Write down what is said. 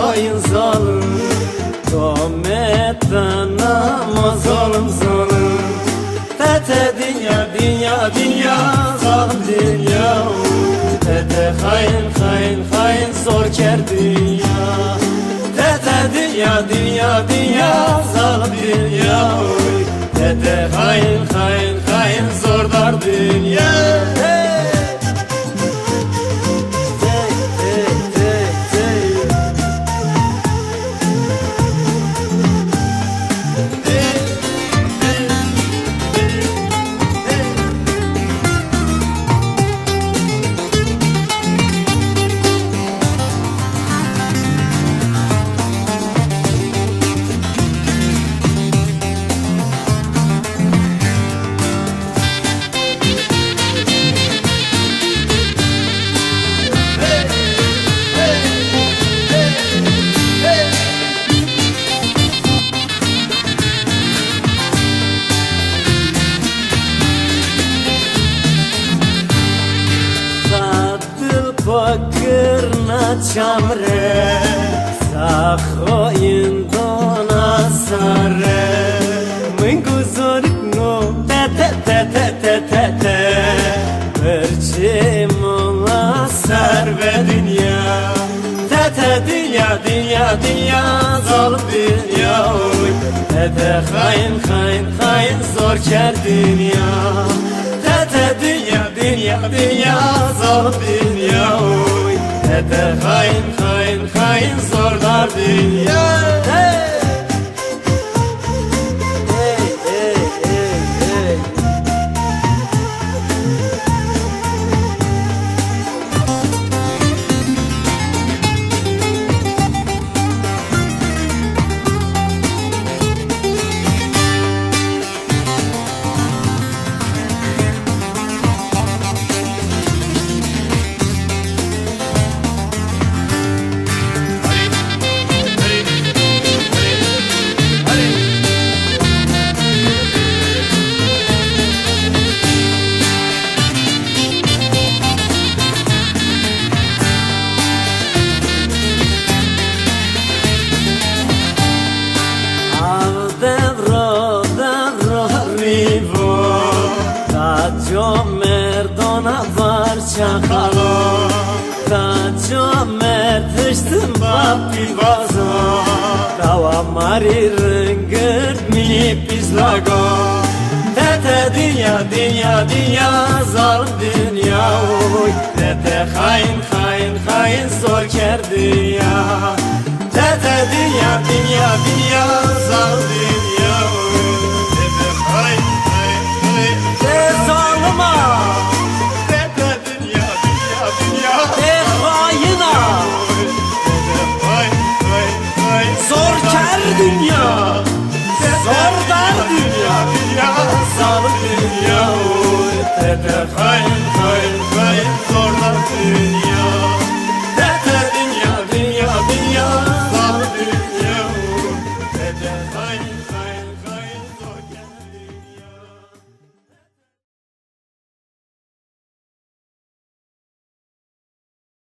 hain zalım Kametten ama zalım zalım Tete dünya dünya dünya zalim dünya. Tete hain hain hain zor çer dünya. Tete dünya dünya dünya zalim dünya. Tete hain hain hain zor dar dünya! Hey, pakir na chamre Sa khoyin dona sare Min guzorik no te te te te te te te. Perçim ola serve dünya. Te te dünya dünya dünya zalim dünya. Te te hain hain hain zor ker dünya. Te te dünya dünya dünya zalim dünya te hain hain hain zor dar dünya! Hey, halo Da gio merdıştım bapi vazo Dava mari rıngır mini pizlago Tete dünya dünya dünya zalim dünya. Oy Tete hain hain hain zor ker dünya Tete dünya dünya dünya zalim dünya dünya. Zor dar dünya. Dünya. Zor dünya. Tete hain hain hain Zor dar dünya.